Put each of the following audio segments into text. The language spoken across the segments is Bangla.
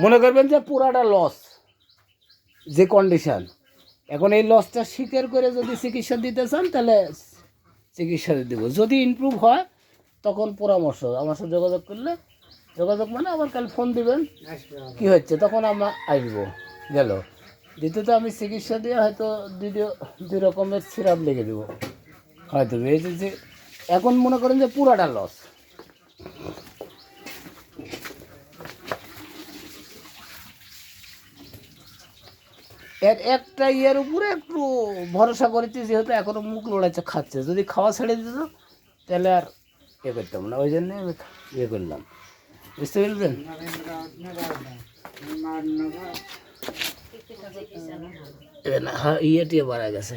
মনে করবেন যে পুরাটা লস যে কন্ডিশন এখন এই লসটা স্বীকার করে যদি চিকিৎসা দিতে চান তাহলে চিকিৎসা দেবো। যদি ইমপ্রুভ হয় তখন পরামর্শ। আমার সাথে যোগাযোগ করলে যোগাযোগ মানে আমার কাল ফোন দিবেন কি হচ্ছে তখন আমরা আসব গেল। দ্বিতীয়ত আমি চিকিৎসা দিয়ে হয়তো দুই দুই রকমের সিরাপ লিখে দেবো। হয়তো এই যে এখন মনে করেন যে পুরাটা লস এর একটা ইয়ের উপরে একটু ভরসা করেছি, যেহেতু এখনও মুখ লড়াইছে, খাচ্ছে। যদি খাওয়া ছেড়ে দিত, তাহলে আর ইয়ে করতাম না। ওই জন্য আমি ইয়ে করলাম। বুঝতে পেরেছেন? এ হ্যাঁ ইয়েটিয়ে মারা গেছে।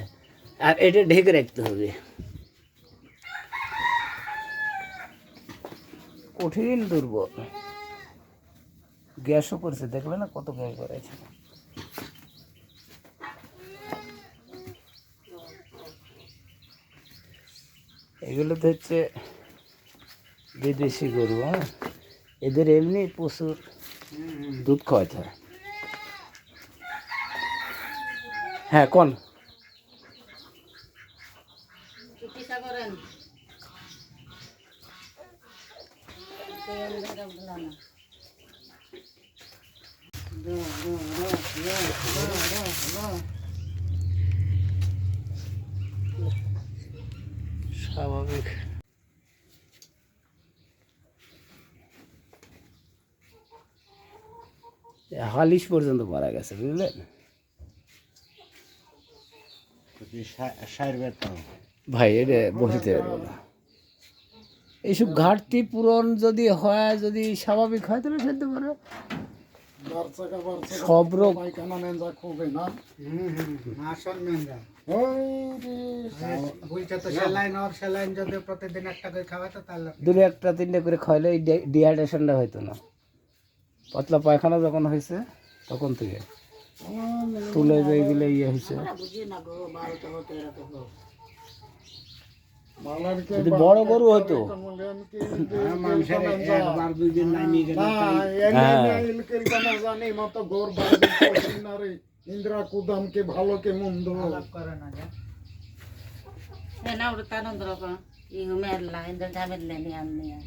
আর এটা ঢেকে রাখতে হবে। কঠিন দুর্বল। গ্যাসও করছে দেখলে না কত গ্যাস করেছে এগুলো তো হচ্ছে বিদেশি গরু হ্যাঁ? এদের এমনি প্রচুর দুধ খাওয়াতে হয়। হ্যাঁ কোন? স্বাভাবিক। হালিশ পর্যন্ত মারা গেছে, বুঝলেন? ভাই, এটা বসিতে পারব না। এইসব ঘাটতি পূরণ যদি হয়, যদি স্বাভাবিক হয়, তাহলে ফেলতে পারে সব রোগ বলছে তো স্যালাইন আর স্যালাইন যদি প্রতিদিন একটা করে খাওয়াতো তাহলে দূরে একটা তিনটে করে খাইলে এই ডিহাইড্রেশনটা হইতো না। পাতলা পায়খানা যখন হয়েছে তখন থেকে। তুলে যে এগুলো ইয়ে হয়েছে যদি বড় গরু হতো। মানুষের একবার দুই দিন নামিয়ে হ্যাঁ ইন্দ্রা কুদাম কে ভালো কে মন্দ। না না ওটা তানন্দ রকম নিয়ে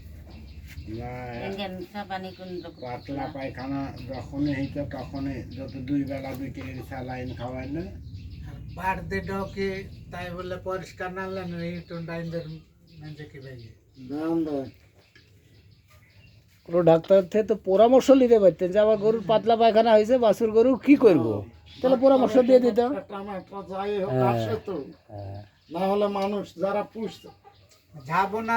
পাতলা পায়খানা যখনই হইতো তখনই যত দুই বেলা দুই টিকে স্যালাইন খাওয়াইলে বাড়তি ডকে তাই বলে পরিষ্কার না হলেন এই টুন্ডাইনদের মেঞ্জে কি বেরিয়ে কোনো ডাক্তার থেকে তো পরামর্শ নিতে পারতেন যে আমার গরুর পাতলা পায়খানা হয়েছে বাছুর গরু কি করব? তাহলে পরামর্শ দিয়ে দিতাম যাই হোক হ্যাঁ। হ্যাঁ। না হলে মানুষ যারা পুষত যাব না